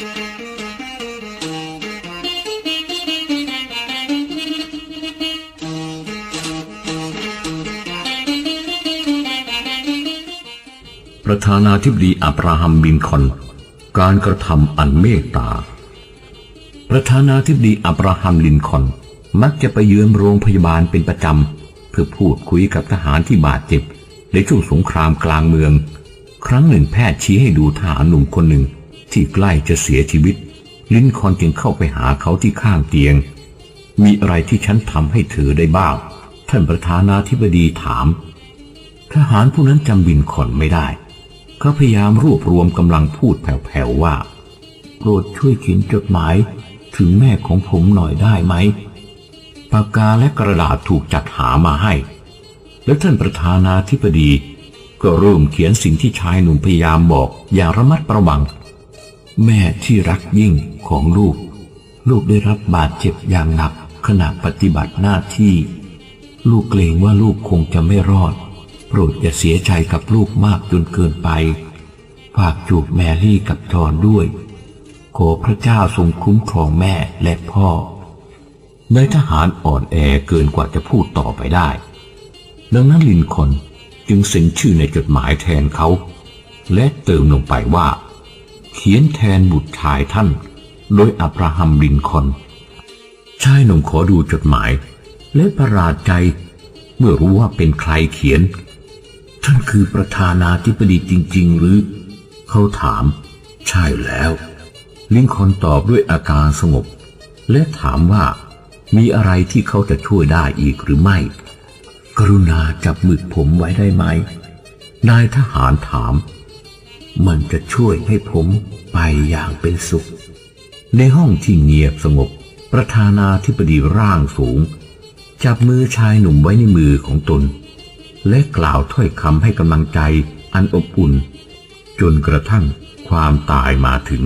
ประธานาธิบดีอับราฮัมลินคอน การกระทำอันเมตตา ประธานาธิบดีอับราฮัมลินคอนมักจะไปเยือนโรงพยาบาลเป็นประจำ เพื่อพูดคุยกับทหารที่บาดเจ็บ ในช่วงสงครามกลางเมือง ครั้งหนึ่งแพทย์ชี้ให้ดูทหารหนุ่มคนหนึ่ง ที่ใกล้จะเสียชีวิต ลินคอนจึงเข้าไปหาเขาที่ข้างเตียง มีอะไรที่ฉันทำให้เธอได้บ้าง ท่านประธานาธิบดีถาม ทหารผู้นั้นจำบินคอนไม่ได้เขาพยายามรวบรวมกำลังพูดแผ่วๆว่า โปรดช่วยเขียนจดหมายถึงแม่ของผมหน่อยได้ไหมปากกาและกระดาษถูกจัดหามาให้ แล้วท่านประธานาธิบดี ก็เริ่มเขียนสิ่งที่ชายหนุ่มพยายามบอกอย่างระมัดระวัง แม่ที่รักยิ่งของลูก ลูกได้รับบาดเจ็บอย่างหนักขณะปฏิบัติหน้าที่ ลูกเกรงว่าลูกคงจะไม่รอด โปรดอย่าเสียใจกับลูกมากจนเกินไป ฝากจูบแมรี่กับจอนด้วย ขอพระเจ้าทรงคุ้มครองแม่และพ่อนายทหารอ่อนแอเกินกว่าจะพูดต่อไปได้ ดังนั้นลินคอนจึงเซ็นชื่อในจดหมายแทนเขา และเติมลงไปว่า เขียนแทนบุตรชายท่าน โดยอับราฮัมลินคอนชายหนุ่มขอดูจดหมาย และประหลาดใจเมื่อรู้ว่าเป็นใครเขียน ท่านคือประธานาธิบดีจริง ๆ หรือ เขาถาม ใช่แล้ว ลิงคอนตอบด้วยอาการสงบ และถามว่ามีอะไรที่เขาจะช่วยได้อีกหรือไม่ กรุณาจับมือผมไว้ได้ไหม นายทหารถาม มันจะช่วยให้ผมไปอย่างเป็นสุข ในห้องที่เงียบสงบ ประธานาธิบดีร่างสูง จับมือชายหนุ่มไว้ในมือของตน และกล่าวถ้อยคำให้กำลังใจอันอบอุ่น จนกระทั่งความตายมาถึง